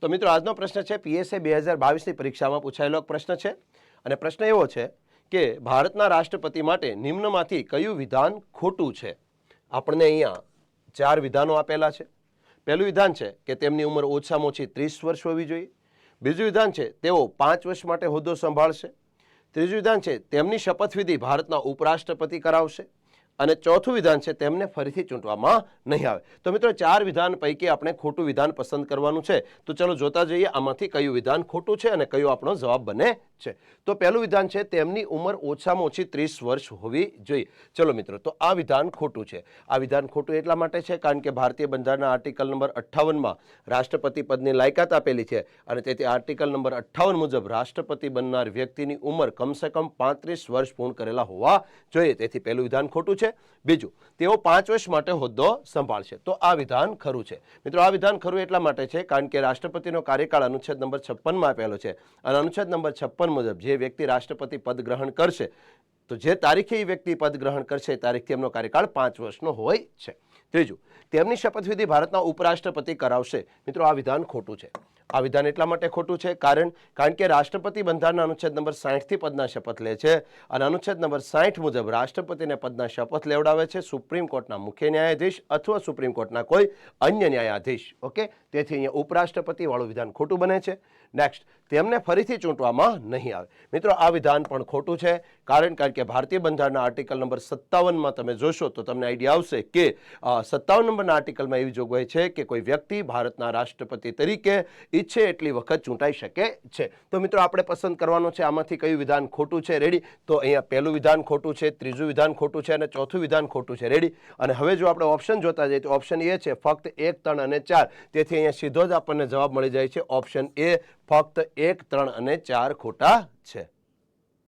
તો મિત્રો, આજનો પ્રશ્ન છે પીએસએ બે હજાર બાવીસની પરીક્ષામાં પૂછાયેલો પ્રશ્ન છે. અને પ્રશ્ન એવો છે કે, ભારતના રાષ્ટ્રપતિ માટે નિમ્નમાંથી કયું વિધાન ખોટું છે? આપણને અહીંયા ચાર વિધાનો આપેલા છે. પહેલું વિધાન છે કે તેમની ઉંમર ઓછામાં ઓછી ત્રીસ વર્ષ હોવી જોઈએ. બીજું વિધાન છે, તેઓ પાંચ વર્ષ માટે હોદ્દો સંભાળશે. ત્રીજું વિધાન છે, તેમની શપથવિધિ ભારતના ઉપરાષ્ટ્રપતિ કરાવશે. અને ચોથું વિધાન છે તેમને ફરીથી ચૂંટવામાં નહીં આવે. તો મિત્રો, ચાર વિધાન પૈકી આપણે ખોટું વિધાન પસંદ કરવાનું છે. તો ચલો જોતા જઈએ આમાંથી કયું વિધાન ખોટું છે અને કયો આપણો જવાબ બને છે. તો પહેલું વિધાન છે, તેમની ઉંમર ઓછામાં ઓછી ત્રીસ વર્ષ હોવી જોઈએ. ચલો મિત્રો, તો આ વિધાન ખોટું છે. આ વિધાન ખોટું એટલા માટે છે કારણ કે ભારતીય બંધારણના આર્ટિકલ નંબર અઠ્ઠાવનમાં રાષ્ટ્રપતિ પદની લાયકાત આપેલી છે અને તેથી આર્ટિકલ નંબર અઠ્ઠાવન મુજબ રાષ્ટ્રપતિ બનનાર વ્યક્તિની ઉંમર કમસે કમ પાંત્રીસ વર્ષ પૂર્ણ કરેલા હોવા જોઈએ. તેથી પહેલું વિધાન ખોટું છે બીજું, તેઓ પાંચ વર્ષ માટે હોદ્દો સંભાળશે. તો આ વિધાન ખરું છે. મિત્રો, આ વિધાન ખરું એટલા માટે છે કારણ કે રાષ્ટ્રપતિનો કાર્યકાળ અનુચ્છેદ નંબર છપ્પનમાં આપેલો છે અને અનુચ્છેદ નંબર છપ્પન મુજબ જે વ્યક્તિ રાષ્ટ્રપતિ પદ ગ્રહણ કરશે, તો જે તારીખે એ વ્યક્તિ પદ ગ્રહણ કરશે તારીખથી એમનો કાર્યકાળ પાંચ વર્ષનો હોય છે. ત્રીજું, તેમની શપથવિધિ ભારતના ઉપરાષ્ટ્રપતિ કરાવશે. મિત્રો, આ વિધાન ખોટું છે. આ વિધાન એટલા માટે ખોટું છે કારણ કારણ કે રાષ્ટ્રપતિ બંધારણના અનુચ્છેદ નંબર સાહીઠથી પદના શપથ લે છે અને અનુચ્છેદ નંબર સાહીઠ મુજબ રાષ્ટ્રપતિને પદના શપથ લેવડાવે છે સુપ્રીમ કોર્ટના મુખ્ય ન્યાયાધીશ અથવા સુપ્રીમ કોર્ટના કોઈ અન્ય ન્યાયાધીશ. ઓકે? તેથી અહીંયા ઉપરાષ્ટ્રપતિ વાળું વિધાન ખોટું બને છે. નેક્સ્ટ તેમને ફરીથી ચૂંટવામાં નહીં આવે. મિત્રો, આ વિધાન પણ ખોટું છે કારણ કારણ કે ભારતીય બંધારણના આર્ટિકલ નંબર સત્તાવનમાં તમે જોશો તો તમને આઈડિયા આવશે કે સત્તાવન નંબરના આર્ટિકલમાં એવી જોગવાઈ છે કે કોઈ વ્યક્તિ ભારતના રાષ્ટ્રપતિ તરીકે ઈચ્છે એટલી વખત ચૂંટાઈ શકે છે. તો મિત્રો, આપણે પસંદ કરવાનો છે આમાંથી કયું વિધાન ખોટું છે? રેડી તો અહીંયા પહેલું વિધાન ખોટું છે, ત્રીજું વિધાન ખોટું છે અને ચોથું વિધાન ખોટું છે. રેડી અને હવે જો આપણે ઓપ્શન જોતા જઈએ તો ઓપ્શન એ છે, ફક્ત એક, ત્રણ અને ચાર. તેથી અહીંયા સીધો જ આપણને જવાબ મળી જાય છે ઓપ્શન એ ફક્ત એક, ત્રણ અને ચાર ખોટા છે.